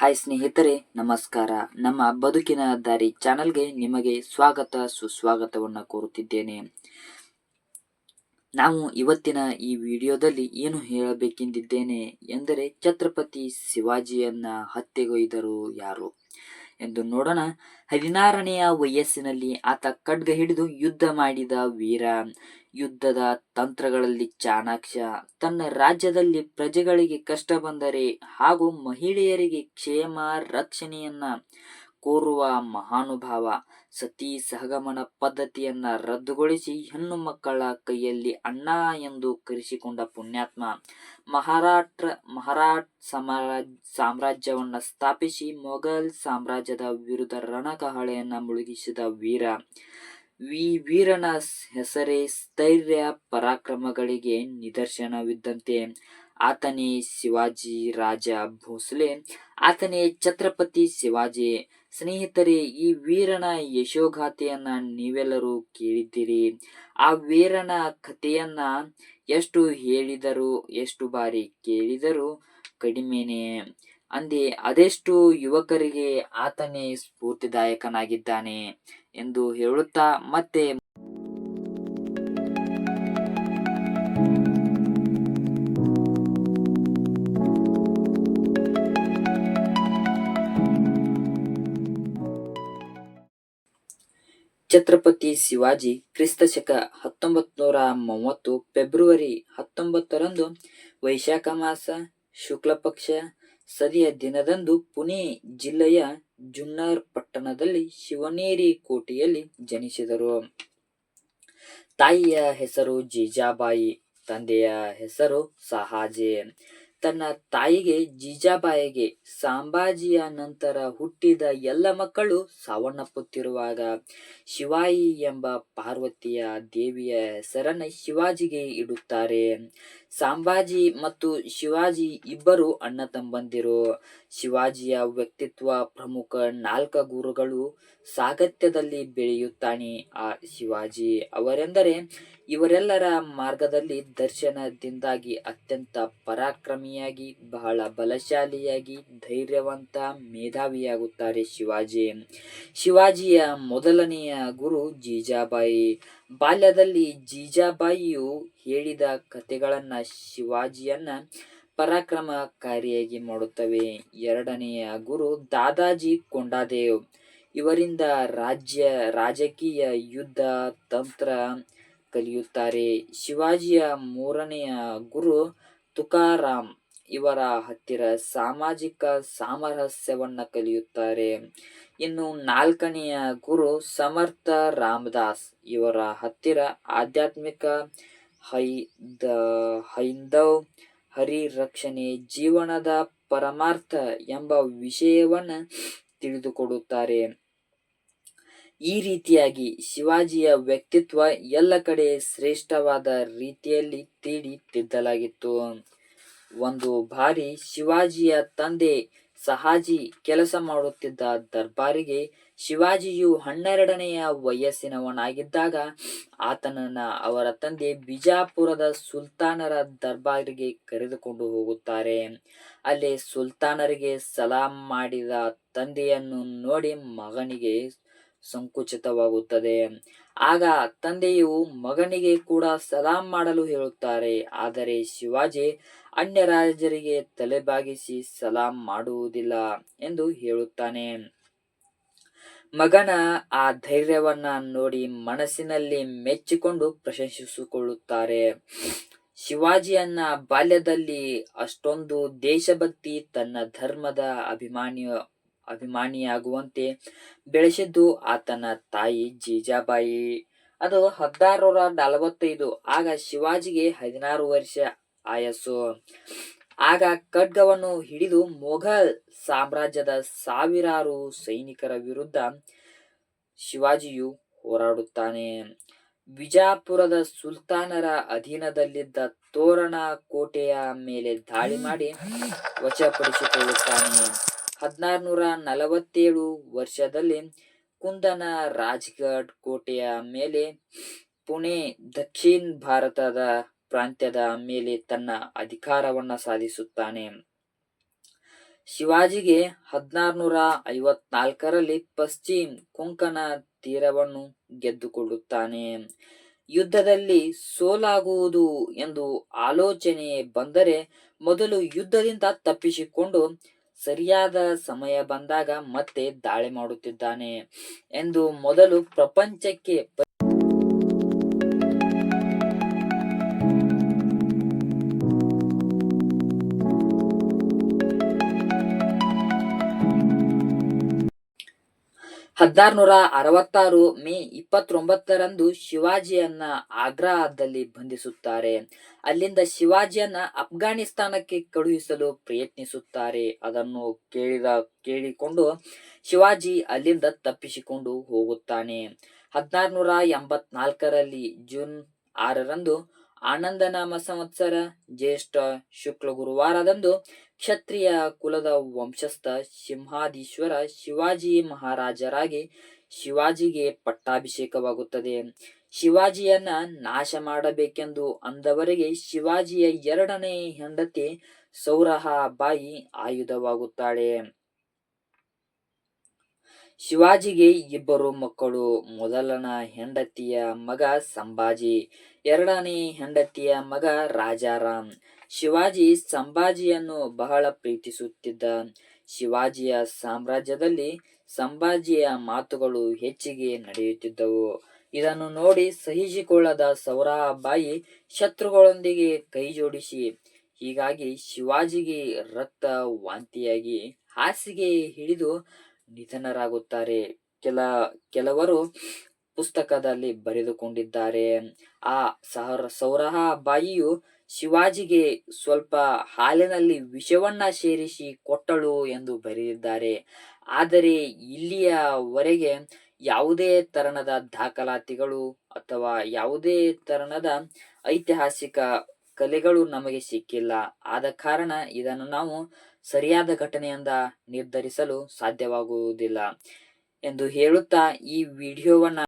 Hi ಸ್ನೇಹಿತರೆ, ನಮಸ್ಕಾರ. ನಮ್ಮ ಬದುಕಿನ ದಾರಿ ಚಾನಲ್ಗೆ ನಿಮಗೆ ಸ್ವಾಗತ, ಸುಸ್ವಾಗತವನ್ನು ಕೋರುತ್ತಿದ್ದೇನೆ. ನಾವು ಇವತ್ತಿನ ಈ ವಿಡಿಯೋದಲ್ಲಿ ಏನು ಹೇಳಬೇಕೆಂದಿದ್ದೇನೆ ಎಂದರೆ, ಛತ್ರಪತಿ ಶಿವಾಜಿಯನ್ನ ಹತ್ಯೆಗೊಯ್ದರು ಯಾರು? ಎಂದು ನೋಡೋಣ. ಹದಿನಾರನೆಯ ವಯಸ್ಸಿನಲ್ಲಿ ಆತ ಖಡ್ಗ ಹಿಡಿದು ಯುದ್ಧ ಮಾಡಿದ ವೀರ. ಯುದ್ಧದ ತಂತ್ರಗಳಲ್ಲಿ ಚಾಣಾಕ್ಷ. ತನ್ನ ರಾಜ್ಯದಲ್ಲಿ ಪ್ರಜೆಗಳಿಗೆ ಕಷ್ಟ ಬಂದರೆ ಹಾಗೂ ಮಹಿಳೆಯರಿಗೆ ಕ್ಷೇಮ, ರಕ್ಷಣೆಯನ್ನ ಕೋರುವ ಮಹಾನುಭಾವ. ಸತಿ ಸಹಗಮನ ಪದ್ಧತಿಯನ್ನ ರದ್ದುಗೊಳಿಸಿ ಹೆಣ್ಣು ಮಕ್ಕಳ ಕೈಯಲ್ಲಿ ಅಣ್ಣ ಎಂದು ಕರೆಸಿಕೊಂಡ ಪುಣ್ಯಾತ್ಮ, ಮಹಾರಾಷ್ಟ್ರ ಮಹಾರಾಟ್ ಸಾಮ್ರಾಜ್, ಸಾಮ್ರಾಜ್ಯವನ್ನ ಸ್ಥಾಪಿಸಿ ಮೊಘಲ್ ಸಾಮ್ರಾಜ್ಯದ ವಿರುದ್ಧ ರಣಕಹಳೆಯನ್ನ ಮುಳುಗಿಸಿದ ವೀರ. ವಿ. ವೀರನ ಹೆಸರೇ ಸ್ಥೈರ್ಯ ಪರಾಕ್ರಮಗಳಿಗೆ ನಿದರ್ಶನವಿದ್ದಂತೆ ಆತನೇ ಶಿವಾಜಿ ರಾಜ ಭೋಸ್ಲೆ, ಆತನೇ ಛತ್ರಪತಿ ಶಿವಾಜಿ ಸ್ನೇಹಿತರೆ, ಈ ವೀರನ ಯಶೋಗಾಥೆಯನ್ನ ನೀವೆಲ್ಲರೂ ಕೇಳಿದ್ದೀರಿ. ಆ ವೀರನ ಕಥೆಯನ್ನ ಎಷ್ಟು ಹೇಳಿದರು, ಎಷ್ಟು ಬಾರಿ ಕೇಳಿದರು ಕಡಿಮೆನೆ. ಅಂದೆ, ಅದೆಷ್ಟು ಯುವಕರಿಗೆ ಆತನೇ ಸ್ಫೂರ್ತಿದಾಯಕನಾಗಿದ್ದಾನೆ ಎಂದು ಹೇಳುತ್ತಾ ಮತ್ತೆ ಛತ್ರಪತಿ ಶಿವಾಜಿ ಕ್ರಿಸ್ತಶಕ ಹತ್ತೊಂಬತ್ತು ನೂರ ಮೂವತ್ತು ಫೆಬ್ರವರಿ ಹತ್ತೊಂಬತ್ತರಂದು ವೈಶಾಖ ಮಾಸ, ಶುಕ್ಲ ಪಕ್ಷ, ಸದಿಯ ದಿನದಂದು ಪುಣೆ ಜಿಲ್ಲೆಯ ಜುನ್ನಾರ್ ಪಟ್ಟಣದಲ್ಲಿ ಶಿವನೇರಿ ಕೋಟೆಯಲ್ಲಿ ಜನಿಸಿದರು. ತಾಯಿಯ ಹೆಸರು ಜೀಜಾಬಾಯಿ, ತಂದೆಯ ಹೆಸರು ಸಹಾಜೆ. ತನ್ನ ತಾಯಿಗೆ ಜೀಜಾಬಾಯಿಗೆ ಸಾಂಬಾಜಿಯ ನಂತರ ಹುಟ್ಟಿದ ಎಲ್ಲ ಮಕ್ಕಳು ಸಾವನ್ನಪ್ಪುತ್ತಿರುವಾಗ ಶಿವಾಯಿ ಎಂಬ ಪಾರ್ವತಿಯ ದೇವಿಯ ಹೆಸರನ್ನ ಶಿವಾಜಿಗೆ ಇಡುತ್ತಾರೆ. ಸಾಂಬಾಜಿ ಮತ್ತು ಶಿವಾಜಿ ಇಬ್ಬರು ಅಣ್ಣ ತಮ್ಮಂದಿರು ಶಿವಾಜಿಯ ವ್ಯಕ್ತಿತ್ವ ಪ್ರಮುಖ ನಾಲ್ಕ ಗುರುಗಳು ಸಾಗತ್ಯದಲ್ಲಿ ಬೆಳೆಯುತ್ತಾನೆ ಆ ಶಿವಾಜಿ. ಅವರೆಂದರೆ ಇವರೆಲ್ಲರ ಮಾರ್ಗದಲ್ಲಿ ದರ್ಶನದಿಂದಾಗಿ ಅತ್ಯಂತ ಪರಾಕ್ರಮಿಯಾಗಿ, ಬಹಳ ಬಲಶಾಲಿಯಾಗಿ, ಧೈರ್ಯವಂತ ಮೇಧಾವಿಯಾಗುತ್ತಾರೆ ಶಿವಾಜಿ. ಶಿವಾಜಿಯ ಮೊದಲನೆಯ ಗುರು ಜೀಜಾಬಾಯಿ. ಬಾಲ್ಯದಲ್ಲಿ ಜೀಜಾಬಾಯಿಯು ಹೇಳಿದ ಕಥೆಗಳನ್ನ ಶಿವಾಜಿಯನ್ನ ಪರಾಕ್ರಮಕಾರಿಯಾಗಿ ಮಾಡುತ್ತವೆ. ಎರಡನೆಯ ಗುರು ದಾದಾಜಿ ಕೊಂಡಾದೇವ್. ಇವರಿಂದ ರಾಜ್ಯ, ರಾಜಕೀಯ ಯುದ್ಧ, ತಂತ್ರ ಕಲಿಯುತ್ತಾರೆ. ಶಿವಾಜಿಯ ಮೂರನೆಯ ಗುರು ತುಕಾರಾಮ್ ಇವರ ಹತ್ತಿರ ಸಾಮಾಜಿಕ ಸಾಮರಸ್ಯವನ್ನು ಕಲಿಯುತ್ತಾರೆ. ಇನ್ನು ನಾಲ್ಕನೆಯ ಗುರು ಸಮರ್ಥ ರಾಮದಾಸ್ ಇವರ ಹತ್ತಿರ ಆಧ್ಯಾತ್ಮಿಕ ಹೈ, ದ, ಹೈಂದವ್ ಹರಿರಕ್ಷಣೆ, ಜೀವನದ ಪರಮಾರ್ಥ ಎಂಬ ವಿಷಯವನ್ನು ತಿಳಿದುಕೊಡುತ್ತಾರೆ. ಈ ರೀತಿಯಾಗಿ ಶಿವಾಜಿಯ ವ್ಯಕ್ತಿತ್ವ ಎಲ್ಲ ಕಡೆ ಶ್ರೇಷ್ಠವಾದ ರೀತಿಯಲ್ಲಿ ತೀಡಿ ತಿದ್ದಲಾಗಿತ್ತು. ಒಂದು ಬಾರಿ ಶಿವಾಜಿಯ ತಂದೆ ಸಹಾಜಿ ಕೆಲಸ ಮಾಡುತ್ತಿದ್ದ ದರ್ಬಾರಿಗೆ ಶಿವಾಜಿಯು ಹನ್ನೆರಡನೆಯ ವಯಸ್ಸಿನವನಾಗಿದ್ದಾಗ ಆತನನ್ನ ಅವರ ತಂದೆ ಬಿಜಾಪುರದ ಸುಲ್ತಾನರ ದರ್ಬಾರಿಗೆ ಕರೆದುಕೊಂಡು ಹೋಗುತ್ತಾರೆ. ಅಲ್ಲಿ ಸುಲ್ತಾನರಿಗೆ ಸಲಾಂ ಮಾಡಿದ ತಂದೆಯನ್ನು ನೋಡಿ ಮಗನಿಗೆ ಸಂಕುಚಿತವಾಗುತ್ತದೆ. ಆಗ ತಂದೆಯು ಮಗನಿಗೆ ಕೂಡ ಸಲಾಂ ಮಾಡಲು ಹೇಳುತ್ತಾರೆ. ಆದರೆ ಶಿವಾಜಿ ಅನ್ಯ ರಾಜರಿಗೆ ತಲೆಬಾಗಿಸಿ ಸಲಾಂ ಮಾಡುವುದಿಲ್ಲ ಎಂದು ಹೇಳುತ್ತಾನೆ. ಮಗನ ಆ ಧೈರ್ಯವನ್ನ ನೋಡಿ ಮನಸ್ಸಿನಲ್ಲಿ ಮೆಚ್ಚಿಕೊಂಡು ಪ್ರಶಂಸಿಸಿಕೊಳ್ಳುತ್ತಾರೆ. ಶಿವಾಜಿಯನ್ನ ಬಾಲ್ಯದಲ್ಲಿ ಅಷ್ಟೊಂದು ದೇಶಭಕ್ತಿ ತನ್ನ ಧರ್ಮದ ಅಭಿಮಾನಿಯ ಅಭಿಮಾನಿಯಾಗುವಂತೆ ಬೆಳೆಸಿದ್ದು ಆತನ ತಾಯಿ ಜೀಜಾಬಾಯಿ. ಅದು ಹದಿನಾರೂರ ನಲವತ್ತೈದು, ಆಗ ಶಿವಾಜಿಗೆ ಹದಿನಾರು ವರ್ಷ ಆಯಸ್ಸು. ಆಗ ಖಡ್ಗವನ್ನು ಹಿಡಿದು ಮೊಘಲ್ ಸಾಮ್ರಾಜ್ಯದ ಸಾವಿರಾರು ಸೈನಿಕರ ವಿರುದ್ಧ ಶಿವಾಜಿಯು ಹೋರಾಡುತ್ತಾನೆ. ವಿಜಾಪುರದ ಸುಲ್ತಾನರ ಅಧೀನದಲ್ಲಿದ್ದ ತೋರಣ ಕೋಟೆಯ ಮೇಲೆ ದಾಳಿ ಮಾಡಿ ವಶಪಡಿಸಿಕೊಳ್ಳುತ್ತಾನೆ. ಹದಿನಾರುನೂರ ನಲವತ್ತೇಳು ವರ್ಷದಲ್ಲಿ ಕುಂದನ ರಾಜ್ಗಢ್ ಕೋಟೆಯ ಮೇಲೆ ಪುಣೆ ದಕ್ಷಿಣ ಭಾರತದ ಪ್ರಾಂತ್ಯದ ಮೇಲೆ ತನ್ನ ಅಧಿಕಾರವನ್ನ ಸಾಧಿಸುತ್ತಾನೆ. ಶಿವಾಜಿಗೆ ಹದಿನಾರುನೂರ ಐವತ್ನಾಲ್ಕರಲ್ಲಿ ಪಶ್ಚಿಮ ಕೊಂಕಣ ತೀರವನ್ನು ಗೆದ್ದುಕೊಳ್ಳುತ್ತಾನೆ. ಯುದ್ಧದಲ್ಲಿ ಸೋಲಾಗುವುದು ಎಂದು ಆಲೋಚನೆ ಬಂದರೆ ಮೊದಲು ಯುದ್ಧದಿಂದ ತಪ್ಪಿಸಿಕೊಂಡು ಸರಿಯಾದ ಸಮಯ ಬಂದಾಗ ಮತ್ತೆ ದಾಳಿ ಮಾಡುತ್ತಿದ್ದಾನೆ ಎಂದು ಮೊದಲು ಪ್ರಪಂಚಕ್ಕೆ ಹದಿನಾರುನೂರ ಅರವತ್ತಾರು ಮೇ ಇಪ್ಪತ್ತೊಂಬತ್ತರಂದು ಶಿವಾಜಿಯನ್ನ ಆಗ್ರಾದಲ್ಲಿ ಬಂಧಿಸುತ್ತಾರೆ. ಅಲ್ಲಿಂದ ಶಿವಾಜಿಯನ್ನ ಅಫ್ಘಾನಿಸ್ತಾನಕ್ಕೆ ಕಳುಹಿಸಲು ಪ್ರಯತ್ನಿಸುತ್ತಾರೆ. ಅದನ್ನು ಕೇಳಿದ, ಕೇಳಿಕೊಂಡು ಶಿವಾಜಿ ಅಲ್ಲಿಂದ ತಪ್ಪಿಸಿಕೊಂಡು ಹೋಗುತ್ತಾನೆ. ಹದಿನಾರುನೂರ ಎಂಬತ್ನಾಲ್ಕರಲ್ಲಿ ಜೂನ್ ಆರರಂದು ಆನಂದನಾಮ ಸಂವತ್ಸರ, ಜ್ಯೇಷ್ಠ ಶುಕ್ಲ ಗುರುವಾರದಂದು ಕ್ಷತ್ರಿಯ ಕುಲದ ವಂಶಸ್ಥ ಸಿಂಹಾದೀಶ್ವರ ಶಿವಾಜಿ ಮಹಾರಾಜರಾಗಿ ಶಿವಾಜಿಗೆ ಪಟ್ಟಾಭಿಷೇಕವಾಗುತ್ತದೆ. ಶಿವಾಜಿಯನ್ನ ನಾಶ ಮಾಡಬೇಕೆಂದು ಅಂದವರಿಗೆ ಶಿವಾಜಿಯ ಎರಡನೇ ಹೆಂಡತಿ ಸೌರಹ ಬಾಯಿ ಆಯುಧವಾಗುತ್ತಾಳೆ. ಶಿವಾಜಿಗೆ ಇಬ್ಬರು ಮಕ್ಕಳು, ಮೊದಲನ ಹೆಂಡತಿಯ ಮಗ ಸಂಭಾಜಿ. ಎರಡನೇ ಹೆಂಡತಿಯ ಮಗ ರಾಜಾರಾಮ್. ಶಿವಾಜಿ ಸಂಭಾಜಿಯನ್ನು ಬಹಳ ಪ್ರೀತಿಸುತ್ತಿದ್ದ. ಶಿವಾಜಿಯ ಸಾಮ್ರಾಜ್ಯದಲ್ಲಿ ಸಂಭಾಜಿಯ ಮಾತುಗಳು ಹೆಚ್ಚಿಗೆ ನಡೆಯುತ್ತಿದ್ದವು. ಇದನ್ನು ನೋಡಿ ಸಹಿಸಿಕೊಳ್ಳದ ಸೌರಾಬಾಯಿ ಶತ್ರುಗಳೊಂದಿಗೆ ಕೈಜೋಡಿಸಿ ಹೀಗಾಗಿ ಶಿವಾಜಿಗೆ ರಕ್ತ ವಾಂತಿಯಾಗಿ ಹಾಸಿಗೆ ಹಿಡಿದು ನಿಧನರಾಗುತ್ತಾರೆ. ಕೆಲ, ಕೆಲವರು ಪುಸ್ತಕದಲ್ಲಿ ಬರೆದುಕೊಂಡಿದ್ದಾರೆ. ಆ ಸಹರ ಸೌರಹ ಬಾಯಿಯು ಶಿವಾಜಿಗೆ ಸ್ವಲ್ಪ ಹಾಲಿನಲ್ಲಿ ವಿಷವನ್ನ ಸೇರಿಸಿ ಕೊಟ್ಟಳು ಎಂದು ಬರೆದಿದ್ದಾರೆ. ಆದರೆ ಇಲ್ಲಿಯವರೆಗೆ ಯಾವುದೇ ತರಣದ ದಾಖಲಾತಿಗಳು ಅಥವಾ ಯಾವುದೇ ತರಣದ ಐತಿಹಾಸಿಕ ಕಲೆಗಳು ನಮಗೆ ಸಿಕ್ಕಿಲ್ಲ. ಆದ ಕಾರಣ ಇದನ್ನು ನಾವು ಸರಿಯಾದ ಘಟನೆಯಿಂದ ನಿರ್ಧರಿಸಲು ಸಾಧ್ಯವಾಗುವುದಿಲ್ಲ. ಎಂದು ಹೇಳುತ್ತಾ ಈ ವಿಡಿಯೋವನ್ನ